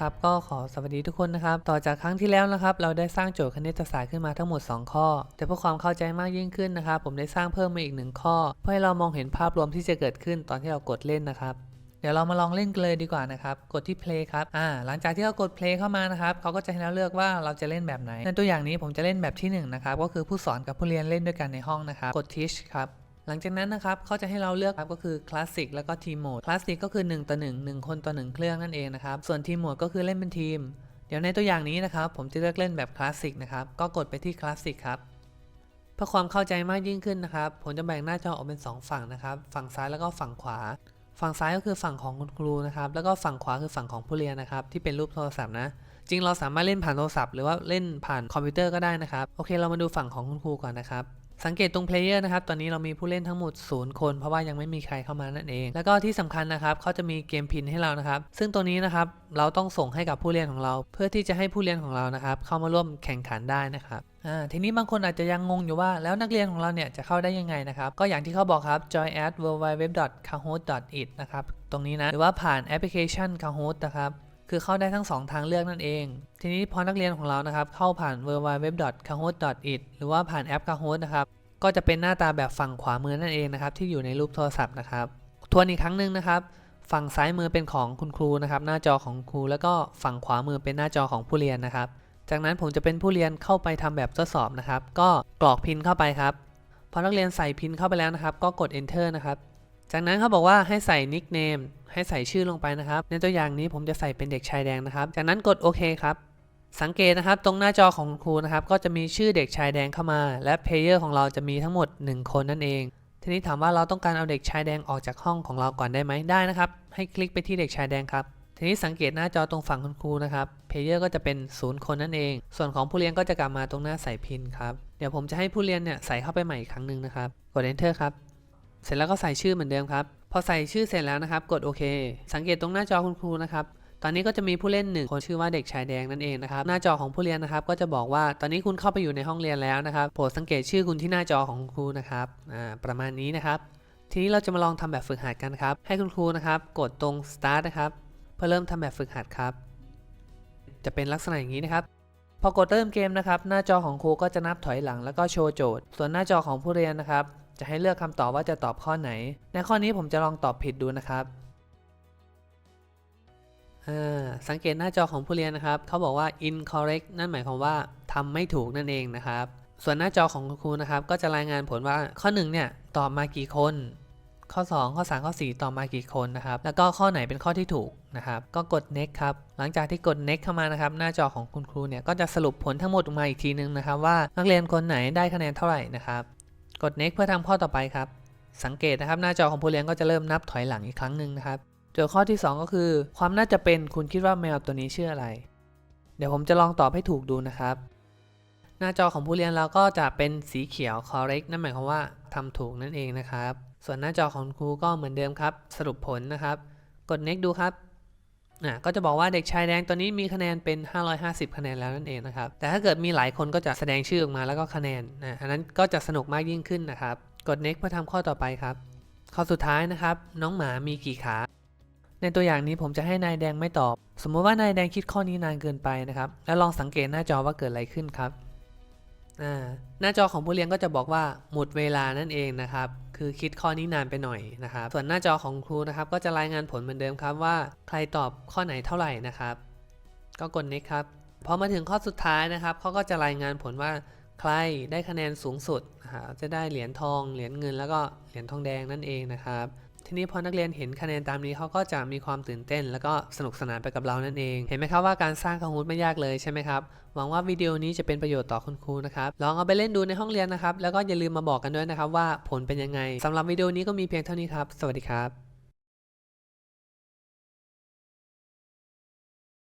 ครับก็ขอสวัสดีทุกคนนะครับ ต่อจากครั้งที่แล้วนะครับ เราได้สร้างโจทย์คณิตศาสตร์ขึ้นมาทั้งหมด 2 ข้อ แต่เพื่อความเข้าใจมากยิ่งขึ้นนะครับ ผมได้สร้างเพิ่มมาอีกหนึ่งข้อ เพื่อให้เรามองเห็นภาพรวมที่จะเกิดขึ้นตอนที่เรากดเล่นนะครับเดี๋ยวเรามาลองเล่นกันเลยดีกว่านะครับ กดที่ play ครับ อ่า หลังจากที่เรากด play เข้ามานะครับ เขาก็จะให้เราเลือกว่าเราจะเล่นแบบไหน ในตัวอย่างนี้ผมจะเล่นแบบที่1นะครับ ก็คือผู้สอนกับผู้เรียนเล่นด้วยกันในห้องนะครับ กด teach ครับ หลังจากนั้นนะครับเขาจะให้เราเลือกครับก็คือ Classic แล้วก็ Team Mode Classic ก็คือ1ต่อ1 1 คนต่อ1เครื่องนั่นเองนะครับส่วน Team Mode ก็คือเล่นเป็นทีม เดี๋ยวในตัวอย่างนี้นะครับผมจะเลือกเล่นแบบ Classic นะครับก็กดไปที่ Classic ครับเพื่อความเข้าใจมากยิ่งขึ้นนะครับผมจะแบ่งหน้าจอออกเป็น 2 ฝั่งนะครับฝั่งซ้ายแล้วก็ฝั่งขวา ฝั่งซ้ายก็คือฝั่งของคุณครูนะครับแล้วก็ฝั่งขวาคือฝั่งของผู้เรียนนะครับที่เป็นรูปโทรศัพท์นะจริงเราสามารถเล่นผ่านโทรศัพท์หรือว่าเล่นผ่านคอมพิวเตอร์ก็ได้นะครับโอเคเรามาดูฝั่งของคุณครูก่อนนะครับ สังเกตตรงเพลเยอร์นะครับ ตอนนี้เรามีผู้เล่นทั้งหมด 0 คน เพราะว่ายังไม่มีใครเข้ามานั่นเอง แล้วก็ที่สำคัญนะครับเขาจะมีเกมพินให้เรานะครับ ซึ่งตัวนี้นะครับเราต้องส่งให้กับผู้เรียนของเรา เพื่อที่จะให้ผู้เรียนของเรานะครับ เข้ามาร่วมแข่งขันได้นะครับอ่าทีนี้บางคนอาจจะยังงงอยู่ว่าแล้วนักเรียนของเราเนี่ยจะเข้าได้ยังไงนะครับ ก็อย่างที่เขาบอกครับ join at www.kahoot.it นะครับตรงนี้นะ หรือว่าผ่านแอปพลิเคชัน Kahoot นะครับ คือเข้าได้ทั้ง 2 ทางเลือกนั่นเอง ทีนี้พอนักเรียนของเรานะครับ เข้าผ่าน www.kahoot.it หรือว่าผ่านแอป Kahoot นะครับ ก็จะเป็นหน้าตาแบบฝั่งขวามือนั่นเองนะครับ ที่อยู่ในรูปโทรศัพท์นะครับ ทวนอีกครั้งหนึ่งนะครับ ฝั่งซ้ายมือเป็นของคุณครูนะครับ หน้าจอของครู แล้วก็ฝั่งขวามือเป็นหน้าจอของผู้เรียนนะครับ จากนั้นผมจะเป็นผู้เรียนเข้าไปทำแบบทดสอบนะครับ ก็กรอกพินเข้าไปครับ พอนักเรียนใส่พินเข้าไปแล้วนะครับ ก็กด enter นะครับ จากนั้นเขาบอกว่าให้ใส่ nickname ให้ใส่ชื่อลงไปนะครับ ในตัวอย่างนี้ผมจะใส่เป็นเด็กชายแดงนะครับ จากนั้นกดโอเคครับ สังเกตนะครับตรงหน้าจอของครูนะครับ ก็จะมีชื่อเด็กชายแดงเข้ามา และเพลเยอร์ของเราจะมีทั้งหมด 1 คนนั่นเอง ทีนี้ถามว่าเราต้องการเอาเด็กชายแดงออกจากห้องของเราก่อนได้ไหมได้นะครับ ให้คลิกไปที่เด็กชายแดงครับทีนี้สังเกตหน้าจอตรงฝั่งคุณครูนะครับ เพลเยอร์ก็จะเป็นศูนย์คนนั่นเอง ส่วนของผู้เรียนก็จะกลับมาตรงหน้าใส่พินครับ เดี๋ยวผมจะให้ผู้เรียนเนี่ยใส่เข้าไปใหม่อีกครั้งหนึ่งนะครับ กด enter ครับ เสร็จแล้วก็ใส่ชื่อเหมือนเดิมครับ พอใส่ชื่อเสร็จแล้วนะครับ กดโอเค สังเกตตรงหน้าจอคุณครูนะครับตอนนี้ก็จะมีผู้เล่นหนึ่งคนชื่อว่าเด็กชายแดงนั่นเองนะครับหน้าจอของผู้เรียนนะครับ ก็จะบอกว่าตอนนี้คุณเข้าไปอยู่ในห้องเรียนแล้วนะครับโปรดสังเกตชื่อคุณที่หน้าจอของครูนะครับอ่าประมาณนี้นะครับ ทีนี้เราจะมาลองทำแบบฝึกหัดกันครับ ให้คุณครูนะครับ กดตรง start นะครับเพื่อเริ่มทำแบบฝึกหัดครับ จะเป็นลักษณะอย่างนี้นะครับ พอกดเริ่มเกมนะครับ หน้าจอของครูก็จะนับถอยหลังแล้วก็โชว์โจทย์ ส่วนหน้าจอของผู้เรียนนะครับ จะให้เลือกคำตอบว่าจะตอบข้อไหน ในข้อนี้ผมจะลองตอบผิดดูนะครับอ่าสังเกตหน้าจอของผู้เรียนนะครับเขาบอกว่า incorrect นั่นหมายความว่าทำไม่ถูกนั่นเองนะครับ ส่วนหน้าจอของคุณครูนะครับ ก็จะรายงานผลว่าข้อ1เนี่ยตอบมากี่คน ข้อ 2 ข้อ 3 ข้อ 4 ตอบมากี่คนนะครับ แล้วก็ข้อไหนเป็นข้อที่ถูกนะครับ ก็กด next ครับ หลังจากที่กด next เข้ามานะครับ หน้าจอของคุณครูเนี่ยก็จะสรุปผลทั้งหมดออกมาอีกทีนึงนะครับ ว่านักเรียนคนไหนได้คะแนนเท่าไหร่นะครับ กด next เพื่อทำข้อต่อไปครับ สังเกตนะครับหน้าจอของผู้เรียนก็จะเริ่มนับถอยหลังอีกครั้งหนึ่งนะครับโจทย์ข้อที่ 2 ก็คือ ความน่าจะเป็นคุณคิดว่าแมวตัวนี้ชื่ออะไร เดี๋ยวผมจะลองตอบให้ถูกดูนะครับ หน้าจอของผู้เรียนเราก็จะเป็นสีเขียว correct นั่นหมายความว่าทำถูกนั่นเองนะครับ ส่วนหน้าจอของครูก็เหมือนเดิมครับ สรุปผลนะครับ กด next ดูครับ อะก็จะบอกว่าเด็กชายแดงตัวนี้มีคะแนนเป็น 550 คะแนนแล้วนั่นเองนะครับ แต่ถ้าเกิดมีหลายคนก็จะแสดงชื่อออกมาแล้วก็คะแนนนะอันนั้นก็จะสนุกมากยิ่งขึ้นนะครับ กด next เพื่อทำข้อต่อไปครับ ข้อสุดท้ายนะครับ น้องหมามีกี่ขา ในตัวอย่างนี้ผมจะให้นายแดงไม่ตอบ สมมติว่านายแดงคิดข้อนี้นานเกินไปนะครับ แล้วลองสังเกตหน้าจอว่าเกิดอะไรขึ้นครับ หน้าจอของผู้เรียนก็จะบอกว่าหมดเวลานั่นเองนะครับ คือคิดข้อนี้นานไปหน่อยนะครับ ส่วนหน้าจอของครูนะครับ ก็จะรายงานผลเหมือนเดิมครับว่า ใครตอบข้อไหนเท่าไหร่นะครับ ก็กด next ครับพอมาถึงข้อสุดท้ายนะครับเขาก็จะรายงานผลว่าใครได้คะแนนสูงสุดนะครับจะได้เหรียญทอง เหรียญเงิน แล้วก็เหรียญทองแดงนั่นเองนะครับ ทีนี้พอนักเรียนเห็นคะแนนตามนี้เขาก็จะมีความตื่นเต้น แล้วก็สนุกสนานไปกับเรานั่นเอง เห็นไหมครับว่าการสร้างคาฮูดไม่ยากเลยใช่ไหมครับหวังว่าวิดีโอนี้จะเป็นประโยชน์ต่อคุณครูนะครับลองเอาไปเล่นดูในห้องเรียนนะครับแล้วก็อย่าลืมมาบอกกันด้วยนะครับว่าผลเป็นยังไงสำหรับวิดีโอนี้ก็มีเพียงเท่านี้ครับ สวัสดีครับ